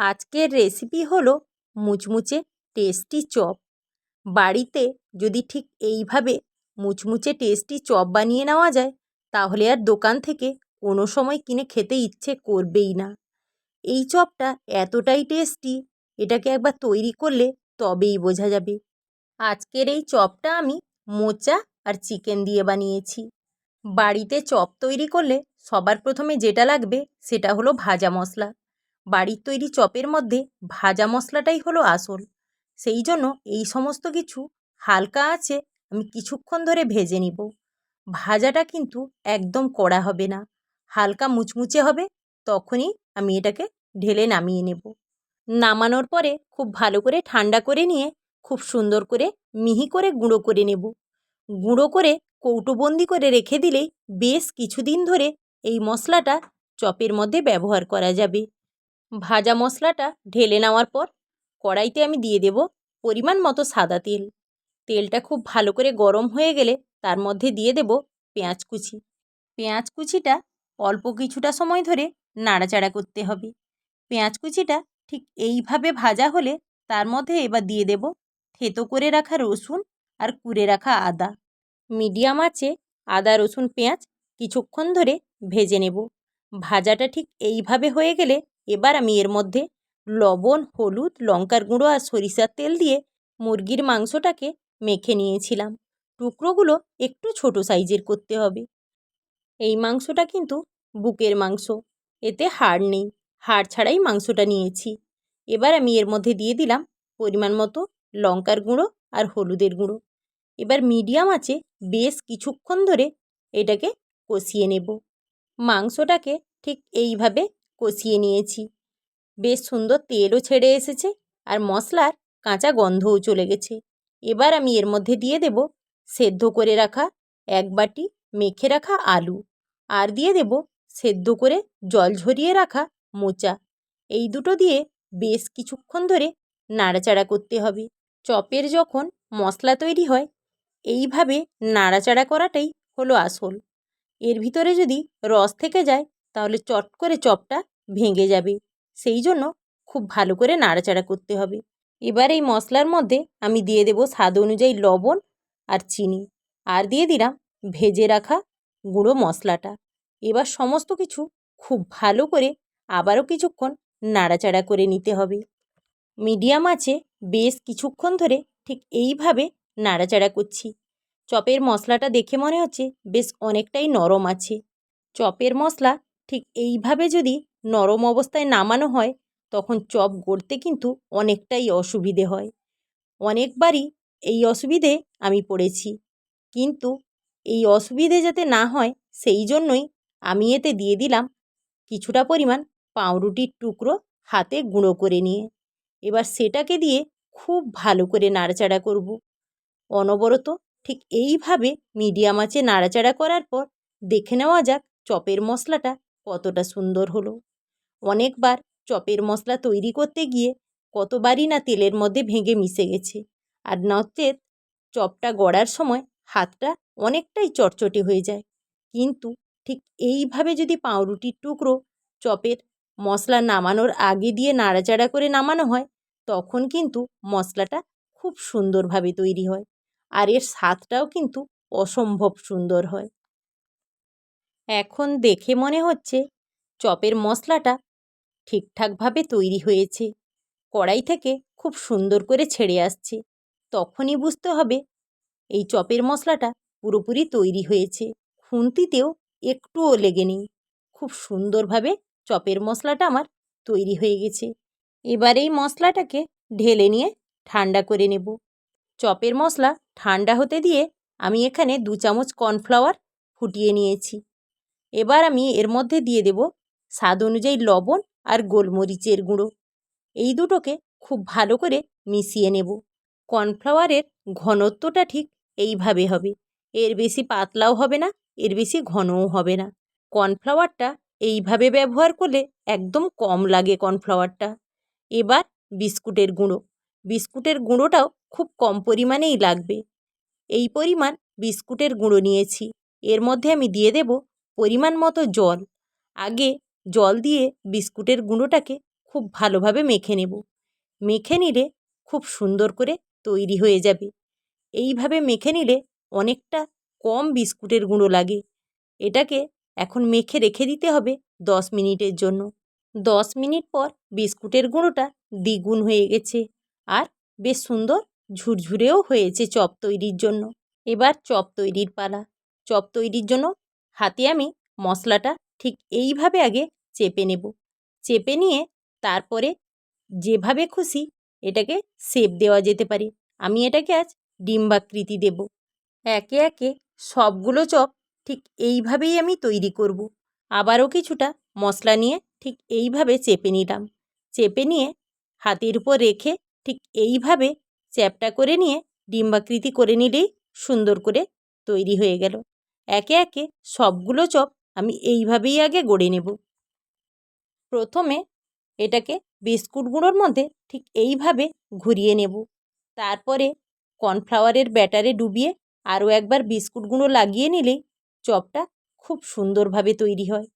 আজকের রেসিপি হলো মুচমুচে টেস্টি চপ। বাড়িতে যদি ঠিক এইভাবে মুচমুচে টেস্টি চপ বানিয়ে নেওয়া যায়, তাহলে আর দোকান থেকে কোনো সময় কিনে খেতে ইচ্ছে করবেই না। এই চপটা এতটাই টেস্টি এটাকে একবার তৈরি করলে তবেই বোঝা যাবে। আজকের এই চপটা আমি মোচা আর চিকেন দিয়ে বানিয়েছি। বাড়িতে চপ তৈরি করলে সবার প্রথমে যেটা লাগবে সেটা হলো ভাজা মশলা। বাড়ির তৈরি চপের মধ্যে ভাজা মশলাটাই হলো আসল। সেই জন্য এই সমস্ত কিছু হালকা আছে, আমি কিছুক্ষণ ধরে ভেজে নিব। ভাজাটা কিন্তু একদম কড়া হবে না। হালকা মুচমুচে হবে, তখনই আমি এটাকে ঢেলে নামিয়ে নেব। নামানোর পরে খুব ভালো করে ঠান্ডা করে নিয়ে খুব সুন্দর করে মিহি করে গুঁড়ো করে নেব। গুঁড়ো করে কৌটোবন্দি করে রেখে দিলেই বেশ কিছুদিন ধরে এই মশলাটা চপের মধ্যে ব্যবহার করা যাবে। ভাজা মশলাটা ঢেলে নেওয়ার পর কড়াইতে আমি দিয়ে দেব পরিমাণ মতো সাদা তেল। তেলটা খুব ভালো করে গরম হয়ে গেলে তার মধ্যে দিয়ে দেব পেঁয়াজ কুচি। পেঁয়াজ কুচিটা অল্প কিছুটা সময় ধরে নাড়াচাড়া করতে হবে। পেঁয়াজ কুচিটা ঠিক এইভাবে ভাজা হলে তার মধ্যে এবার দিয়ে দেব থেতো করে রাখা রসুন আর কুড়ে রাখা আদা। মিডিয়াম আছে আদা, রসুন, পেঁয়াজ কিছুক্ষণ ধরে ভেজে নেব। ভাজাটা ঠিক এইভাবে হয়ে গেলে এবার আমি এর মধ্যে লবণ, হলুদ, লঙ্কার গুঁড়ো আর সরিষার তেল দিয়ে মুরগির মাংসটাকে মেখে নিয়েছিলাম। টুকরোগুলো একটু ছোট সাইজের করতে হবে। এই মাংসটা কিন্তু বুকের মাংস। এতে হাড় নেই। হাড় ছাড়াই মাংসটা নিয়েছি। এবার আমি এর মধ্যে দিয়ে দিলাম পরিমাণ মতো লঙ্কার গুঁড়ো আর হলুদের গুঁড়ো। এবার মিডিয়াম আছে বেশ কিছুক্ষণ ধরে এটাকে কষিয়ে নেব। মাংসটাকে ঠিক এইভাবে কষিয়ে নিয়েছি। বেশ সুন্দর তেলও ছেড়ে এসেছে আর মশলার কাঁচা গন্ধও চলে গেছে। এবার আমি এর মধ্যে দিয়ে দেব সেদ্ধ করে রাখা এক বাটি মেখে রাখা আলু আর দিয়ে দেব সেদ্ধ করে জল ঝরিয়ে রাখা মোচা। এই দুটো দিয়ে বেশ কিছুক্ষণ ধরে নাড়াচাড়া করতে হবে। চপের যখন মশলা তৈরি হয়, এইভাবে নাড়াচাড়া করাটাই হলো আসল। এর ভিতরে যদি রস থেকে যায়, তাহলে চট করে চপটা ভেঙে যাবে। সেই জন্য খুব ভালো করে নাড়াচাড়া করতে হবে। এবার এই মশলার মধ্যে আমি দিয়ে দেব স্বাদ অনুযায়ী লবণ আর চিনি। আর দিয়ে দিলাম ভেজে রাখা গুঁড়ো মশলাটা। এবার সমস্ত কিছু খুব ভালো করে আবারও কিছুক্ষণ নাড়াচাড়া করে নিতে হবে। মিডিয়াম আছে বেশ কিছুক্ষণ ধরে ঠিক এইভাবে নাড়াচাড়া করছি। চপের মশলাটা দেখে মনে হচ্ছে বেশ অনেকটাই নরম আছে। চপের মশলা ঠিক এইভাবে যদি নরম অবস্থায় নামানো হয়, তখন চপ গড়তে কিন্তু অনেকটাই অসুবিধে হয়। অনেকবারই এই অসুবিধে আমি পড়েছি। কিন্তু এই অসুবিধে যাতে না হয়, সেই জন্যই আমি এতে দিয়ে দিলাম কিছুটা পরিমাণ পাউরুটির টুকরো হাতে গুঁড়ো করে নিয়ে। এবার সেটাকে দিয়ে খুব ভালো করে নাড়াচাড়া করব। অনবরত ঠিক এইভাবে মিডিয়াম আঁচে নাড়াচাড়া করার পর দেখে নেওয়া যাক চপের মশলাটা কতটা সুন্দর হলো। অনেকবার চপের মশলা তৈরি করতে গিয়ে কতবারই না তেলের মধ্যে ভেঙে মিশে গেছে। আর নচেত চপটা গড়ার সময় হাতটা অনেকটাই চটচটে হয়ে যায়। কিন্তু ঠিক এইভাবে যদি পাউরুটির টুকরো চপের মশলা নামানোর আগে দিয়ে নাড়াচাড়া করে নামানো হয়, তখন কিন্তু মশলাটা খুব সুন্দরভাবে তৈরি হয়। আর এর স্বাদটাও কিন্তু অসম্ভব সুন্দর হয়। এখন দেখে মনে হচ্ছে চপের মশলাটা ঠিকঠাকভাবে তৈরি হয়েছে। কড়াই থেকে খুব সুন্দর করে ছেড়ে আসছে। তখনই বুঝতে হবে, এই চপের মশলাটা পুরোপুরি তৈরি হয়েছে। খুন্তিতেও একটুও লেগে নেই। খুব সুন্দরভাবে চপের মশলাটা আমার তৈরি হয়ে গেছে। এবার এই মশলাটাকে ঢেলে নিয়ে ঠান্ডা করে নেব। চপের মশলা ঠান্ডা হতে দিয়ে আমি এখানে দু চামচ কর্নফ্লাওয়ার ফুটিয়ে নিয়েছি। এবার আমি এর মধ্যে দিয়ে দেব স্বাদ অনুযায়ী লবণ আর গোলমরিচের গুঁড়ো। এই দুটোকে খুব ভালো করে মিশিয়ে নেব। কর্নফ্লাওয়ারের ঘনত্বটা ঠিক এইভাবে হবে। এর বেশি পাতলাও হবে না, এর বেশি ঘনও হবে না। কর্নফ্লাওয়ারটা এইভাবে ব্যবহার করলে একদম কম লাগে কর্নফ্লাওয়ারটা। এবার বিস্কুটের গুঁড়ো। বিস্কুটের গুঁড়োটাও খুব কম পরিমাণেই লাগবে। এই পরিমাণ বিস্কুটের গুঁড়ো নিয়েছি। এর মধ্যে আমি দিয়ে দেব পরিমাণ মতো জল। আগে জল দিয়ে বিস্কুটের গুঁড়োটাকে খুব ভালোভাবে মেখে নেব। মেখে নিলে খুব সুন্দর করে তৈরি হয়ে যাবে। এইভাবে মেখে নিলে অনেকটা কম বিস্কুটের গুঁড়ো লাগে। এটাকে এখন মেখে রেখে দিতে হবে দশ মিনিটের জন্য। দশ মিনিট পর বিস্কুটের গুঁড়োটা দ্বিগুণ হয়ে গেছে আর বেশ সুন্দর ঝুরঝুরেও হয়েছে চপ তৈরির জন্য। এবার চপ তৈরির পালা। চপ তৈরির জন্য হাতে আমি মশলাটা ঠিক এইভাবে আগে চেপে নেব। চেপে নিয়ে তারপরে যেভাবে খুশি এটাকে শেপ দেওয়া যেতে পারে। আমি এটাকে আজ ডিম্বাকৃতি দেব। একে একে সবগুলো চপ ঠিক এইভাবেই আমি তৈরি করব। আবারও কিছুটা মশলা নিয়ে ঠিক এইভাবে চেপে নিলাম। চেপে নিয়ে হাতের উপর রেখে ঠিক এইভাবে চ্যাপটা করে নিয়ে ডিম্বাকৃতি করে নিলেই সুন্দর করে তৈরি হয়ে গেল। একে একে সবগুলো চপ আমি এইভাবেই আগে গড়ে নেব। প্রথমে এটাকে বিস্কুট গুঁড়োর মধ্যে ঠিক এইভাবে ঘুরিয়ে নেব। তারপরে কর্নফ্লাওয়ারের ব্যাটারে ডুবিয়ে আরও একবার বিস্কুট গুঁড়ো লাগিয়ে নিলেই চপটা খুব সুন্দরভাবে তৈরি হয়।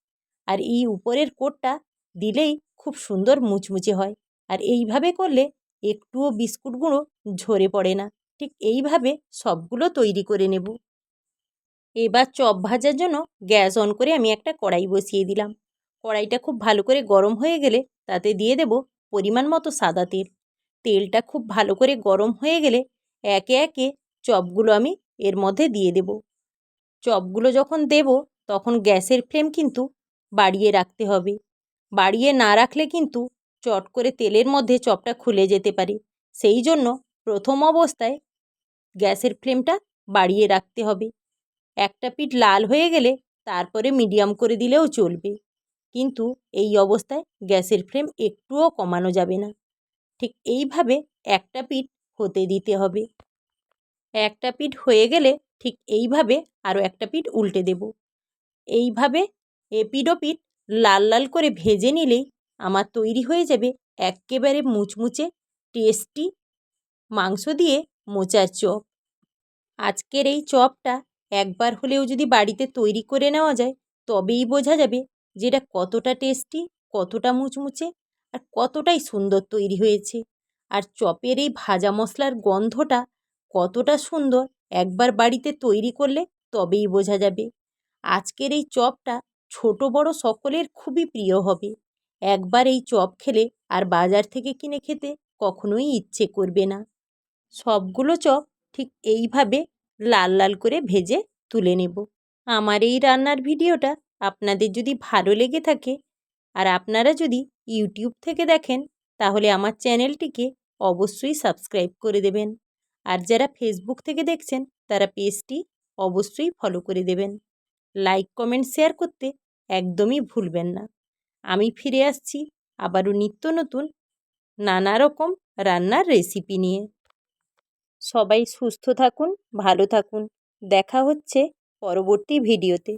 আর এই উপরের কোটটা দিলেই খুব সুন্দর মুচমুচে হয়। আর এইভাবে করলে একটুও বিস্কুট গুঁড়ো ঝরে পড়ে না। ঠিক এইভাবে সবগুলো তৈরি করে নেব। এবার চপ ভাজার জন্য গ্যাস অন করে আমি একটা কড়াই বসিয়ে দিলাম। কড়াইটা খুব ভালো করে গরম হয়ে গেলে তাতে দিয়ে দেব পরিমাণ মতো সাদা তেল। তেলটা খুব ভালো করে গরম হয়ে গেলে একে একে চপগুলো আমি এর মধ্যে দিয়ে দেব। চপগুলো যখন দেব তখন গ্যাসের ফ্লেম কিন্তু বাড়িয়ে রাখতে হবে। বাড়িয়ে না রাখলে কিন্তু চট করে তেলের মধ্যে চপটা খুলে যেতে পারে। সেই জন্য প্রথম অবস্থায় গ্যাসের ফ্লেমটা বাড়িয়ে রাখতে হবে। একটা পিঠ লাল হয়ে গেলে তারপরে মিডিয়াম করে দিলেও চলবে। কিন্তু এই অবস্থায় গ্যাসের ফ্লেম একটুও কমানো যাবে না। ঠিক এইভাবে একটা পিঠ হতে দিতে হবে। একটা পিঠ হয়ে গেলে ঠিক এইভাবে আরও একটা পিঠ উল্টে দেব। এইভাবে এপিড পিঠ লাল লাল করে ভেজে নিলেই আমার তৈরি হয়ে যাবে এক্কেবারে মুচমুচে টেস্টি মাংস দিয়ে মোচার চপ। আজকের এই চপটা একবার হলেও যদি বাড়িতে তৈরি করে নেওয়া যায়, তবেই বোঝা যাবে যে এটা কতটা টেস্টি, কতটা মুচমুচে আর কতটাই সুন্দর তৈরি হয়েছে। আর চপের এই ভাজা মশলার গন্ধটা কতটা সুন্দর একবার বাড়িতে তৈরি করলে তবেই বোঝা যাবে। আজকের এই চপটা ছোট বড় সকলের খুবই প্রিয় হবে। একবার এই চপ খেলে আর বাজার থেকে কিনে খেতে কখনোই ইচ্ছে করবে না। সবগুলো চপ ঠিক এইভাবে লাল লাল করে ভেজে তুলে নেব। আমার এই রান্নার ভিডিওটা আপনাদের যদি ভালো লেগে থাকে আর আপনারা যদি ইউটিউব থেকে দেখেন, তাহলে আমার চ্যানেলটিকে অবশ্যই সাবস্ক্রাইব করে দেবেন। আর যারা ফেসবুক থেকে দেখছেন, তারা পেজটি অবশ্যই ফলো করে দেবেন। লাইক, কমেন্ট, শেয়ার করতে একদমই ভুলবেন না। আমি ফিরে আসছি আবারও নিত্য নতুন নানা রকম রান্নার রেসিপি নিয়ে। সবাই সুস্থ থাকুন ভালো থাকুন। দেখা হচ্ছে পরবর্তী ভিডিওতে।